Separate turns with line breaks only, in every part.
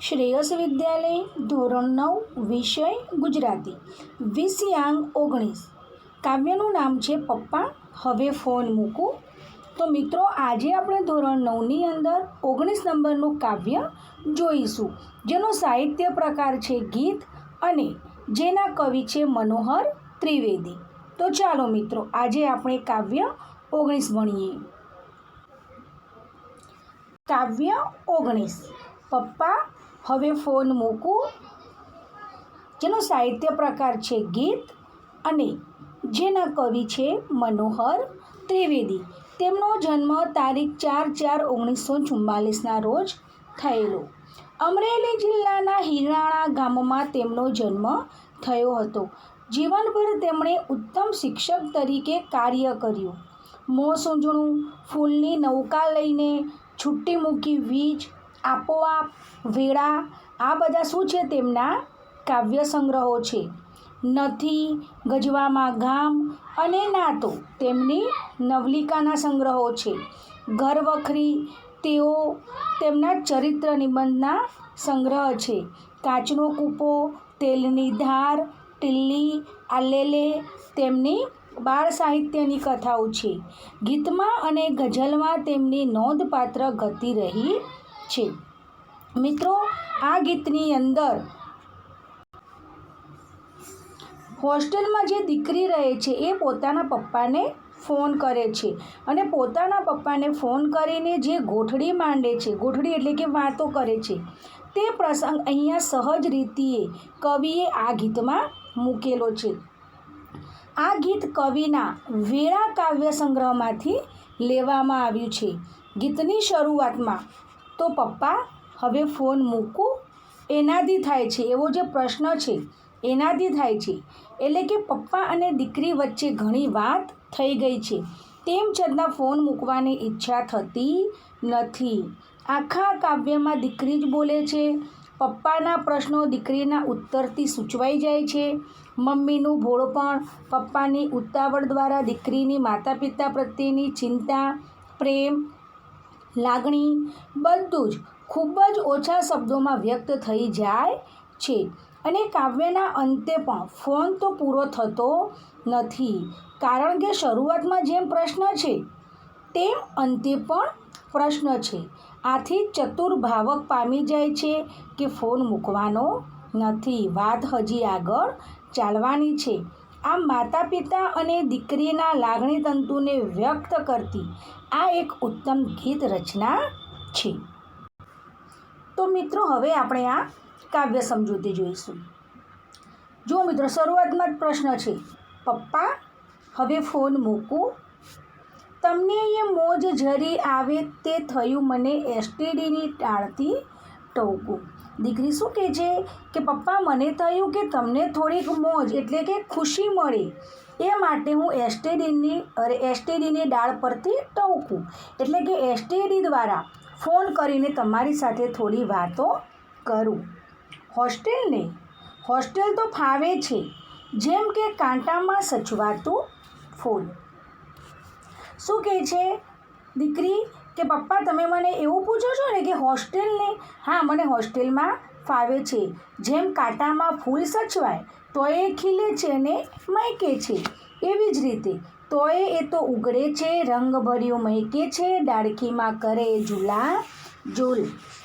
શ્રેયસ વિદ્યાલય, ધોરણ નવ, વિષય ગુજરાતી. વિષયાંગ ઓગણીસ. કાવ્યનું નામ છે પપ્પા, હવે ફોન મૂકું. તો મિત્રો, આજે આપણે ધોરણ નવની અંદર ઓગણીસ નંબરનું કાવ્ય જોઈશું, જેનો સાહિત્ય પ્રકાર છે ગીત અને જેના કવિ છે મનોહર ત્રિવેદી. તો ચાલો મિત્રો, આજે આપણે કાવ્ય ઓગણીસ ભણીએ. કાવ્ય ઓગણીસ. પપ્પા હવે ફોન મૂકું. જેનો સાહિત્ય પ્રકાર છે ગીત અને જેના કવિ છે મનોહર ત્રિવેદી. તેમનો જન્મ તારીખ ચાર ચાર ઓગણીસો ચુમ્માલીસના રોજ થયેલો. અમરેલી જિલ્લાના હિરાણા ગામમાં તેમનો જન્મ થયો હતો. જીવનભર તેમણે ઉત્તમ શિક્ષક તરીકે કાર્ય કર્યું. મોં સૂંજણું ફૂલની નૌકા લઈને છુટ્ટી મૂકી વીજ આપોઆપ વેળા આ બધા શું છે તેમના કાવ્ય સંગ્રહો છે? નથી, ગજવામાં ગામ અને નાતો તેમની નવલિકાના સંગ્રહો છે. ઘરવખરી તેઓ તેમના ચરિત્ર નિબંધના સંગ્રહ છે. કાચનો કૂપો, તેલની ધાર ટીલ્લી આલેલે તેમની બાળ સાહિત્યની કથાઓ છે. ગીતમાં અને ગઝલમાં તેમની નોંધપાત્ર ગતિ રહી છે. મિત્રો, આ ગીતની અંદર હોસ્ટેલમાં જે દીકરી રહે છે, એ પોતાના પપ્પાને ફોન કરે છે. અને પોતાના પપ્પાને ફોન કરીને જે ગોઠડી માંડે છે, ગોઠડી એટલે કે વાતો કરે છે, તે પ્રસંગ અહીંયા સહજ રીતિએ કવિએ આ ગીતમાં મૂકેલો છે. આ ગીત કવિના વેળા કાવ્ય સંગ્રહમાંથી લેવામાં આવ્યું છે. ગીતની શરૂઆતમાં તો પપ્પા, હવે ફોન મૂકું? એનાથી થાય છે. એવો જે પ્રશ્ન છે, એનાથી થાય છે. એટલે કે પપ્પા અને દીકરી વચ્ચે ઘણી વાત થઈ ગઈ છે. તેમ છતાં ફોન મૂકવાની ઈચ્છા થતી નથી. આખા કાવ્યમાં દીકરી જ બોલે છે. પપ્પાના પ્રશ્નો દીકરીના ઉત્તરથી સૂચવાઈ જાય છે. મમ્મીનું ભોળપણ, પપ્પાની ઉતાવળ દ્વારા દીકરીની માતા પિતા પ્રત્યેની ચિંતા, પ્રેમ લાગણી બધું જ ખૂબ જ ઓછા શબ્દોમાં વ્યક્ત થઈ જાય છે. અને કાવ્યના અંતે પણ ફોન તો પૂરો થતો નથી. કારણ કે શરૂઆતમાં જેમ પ્રશ્ન છે, તેમ અંતે પણ પ્રશ્ન છે. આથી ચતુર ભાવક પામી જાય છે કે ફોન મૂકવાનો નથી. વાત હજી આગળ ચાલવાની છે. આમ માતા પિતા અને દીકરીના લાગણી તંતુને વ્યક્ત કરતી આ એક ઉત્તમ ગીત રચના છે. તો મિત્રો, હવે આપણે આ કાવ્ય સમજૂતી જોઈશું. જો મિત્રો, શરૂઆતમાં જ પ્રશ્ન છે, પપ્પા, હવે ફોન મૂકું? તમને એ મોજ જરી આવે તે થયું મને એસટીડીની ટાળતી ટોકું. દીકરી શું કહે છે? કે પપ્પા, મને થયું કે તમને થોડીક મોજ એટલે કે ખુશી મળે. એ માટે હું એસટીડીની, અરે એસટીડીની ડાળ પરથી ટવકું એટલે કે એસટીડી દ્વારા ફોન કરીને તમારી સાથે થોડી વાતો કરું. હોસ્ટેલને? હોસ્ટેલ તો ફાવે છે. જેમ કે કાંટામાં સચવાતું ફૂલ. શું કહે છે? દીકરી કે પપ્પા, તમે મને એવું પૂછો છો ને કે હોસ્ટેલને, હા, મને હોસ્ટેલમાં ફાવે છે. જેમ કાંટામાં ફૂલ સચવાય તો એ ખીલે છે ને મહેકે છે. એવી જ રીતે, તોય એ તો ઉગડે છે, રંગભર્યું મહેકે છે, ડાળખીમાં કરે ઝૂલા, ઝૂલ.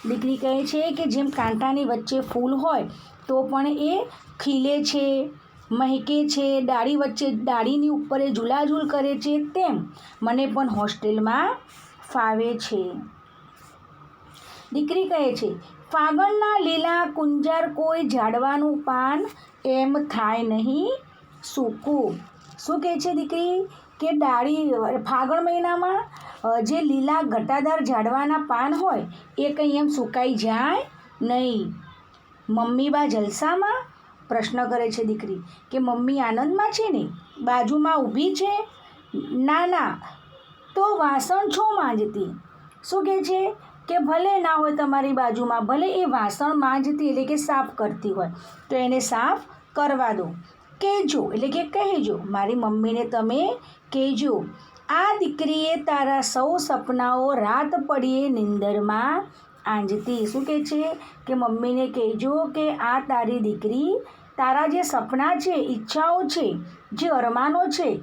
દીકરી કહે છે કે જેમ કાંટાની વચ્ચે ફૂલ હોય, તો પણ એ ખીલે છે મહેકે છે, ડાળી વચ્ચે, ડાળીની ઉપર એ ઝૂલાઝૂલ કરે છે તેમ. મને પણ હોસ્ટેલમાં ફાવે છે. દીકરી કહે છે ફાગણના લીલા કુંજાર કોઈ ઝાડવાનું પાન એમ થાય નહીં. સૂકું. શું કહે છે દીકરી? કે ડાળી, ફાગણ મહિનામાં જે લીલા ઘટાદાર ઝાડવાના પાન હોય, એ કંઈ એમ સુકાઈ જાય નહીં. મમ્મી બા જલસામાં? પ્રશ્ન કરે છે દીકરી. કે મમ્મી આનંદમાં છે ને? બાજુમાં ઊભી છે? ના ના. તો વાસણ છો માંજતી શું કહે છે? કે ભલે ના હોય તમારી બાજુમાં, ભલે એ વાસણ માંજતી એટલે કે સાફ કરતી હોય, તો એને સાફ કરવા દો. કહેજો, એટલે કે કહેજો, મારી મમ્મીને તમે કહેજો, આ દીકરીએ તારા સૌ સપનાઓ રાત પડીએ નિંદરમાં આંજતી. શું કહે છે? કે મમ્મીને કહેજો કે આ તારી દીકરી તારા જે સપના છે, ઈચ્છાઓ છે, જે અરમાનો છે,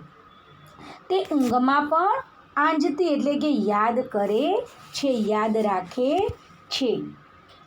તે ઊંઘમાં પણ આંજતી એટલે કે યાદ કરે છે, યાદ રાખે છે.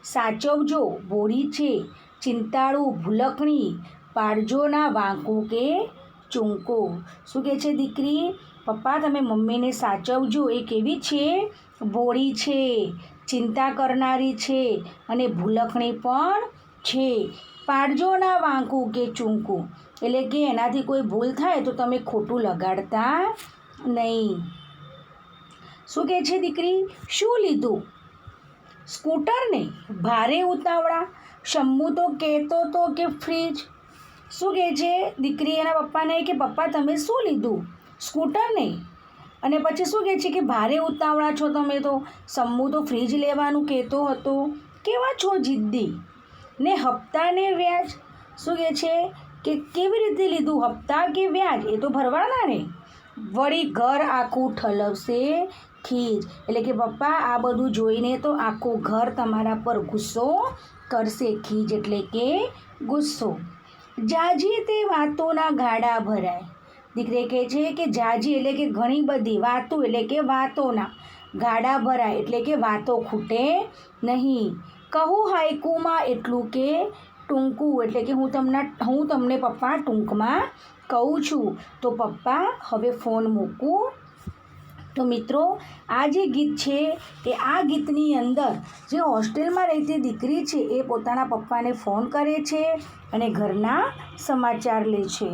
સાચવજો બોરી છે, ચિંતાળું ભૂલકણી પાડજોના વાંકું કે ચૂંકો. શું કહે છે દીકરી? પપ્પા, તમે મમ્મીને સાચવજો, એ કેવી છે? બોળી છે, ચિંતા કરનારી છે અને ભૂલકણી પણ છે. પાડજો ના વાંકું કે ચૂંકું. એટલે કે એનાથી કોઈ ભૂલ થાય તો તમે ખોટું લગાડતા નહીં. શું કહે છે દીકરી? શું લીધું? સ્કૂટરને ભારે ઉતાવળા? શંભુ તો કહેતો તો કે ફ્રીજ. શું કહે છે દીકરી એના પપ્પાને કે પપ્પા તમે શું લીધું? સ્કૂટરને? અને પછી શું કહે છે કે ભારે ઉતાવળા છો તમે તો? શંભુ તો ફ્રીજ લેવાનું કહેતો હતો. કેવા છો જિદ્દી? ને હપ્તાને વ્યાજ? શું કહે છે કે કેવી રીતે લીધું? હપ્તા કે વ્યાજ? એ તો ભરવાના ને? વળી ઘર આખું ઠલવશે ખીજ એટલે કે પપ્પા, આ બધું જોઈને તો આખું ઘર તમારા પર ગુસ્સો કરશે, ખીજ એટલે કે ગુસ્સો. જાજી તે વાતોના ગાડા ભરાય. દીકરી કહે છે કે જાજી એટલે કે ઘણી બધી વાતો, એટલે કે વાતોના ગાડા ભરાય, એટલે કે વાતો ખૂટે નહીં. કહું હાઈકુમાં એટલું કે ટૂંકું, એટલે કે હું તમને હું તમને પપ્પા ટૂંકમાં કહું છું. તો પપ્પા, હવે ફોન મૂકું. તો મિત્રો, આ જે ગીત છે એ આ ગીતની અંદર જે હોસ્ટેલમાં રહેતી દીકરી છે, એ પોતાના પપ્પાને ફોન કરે છે અને ઘરના સમાચાર લે છે.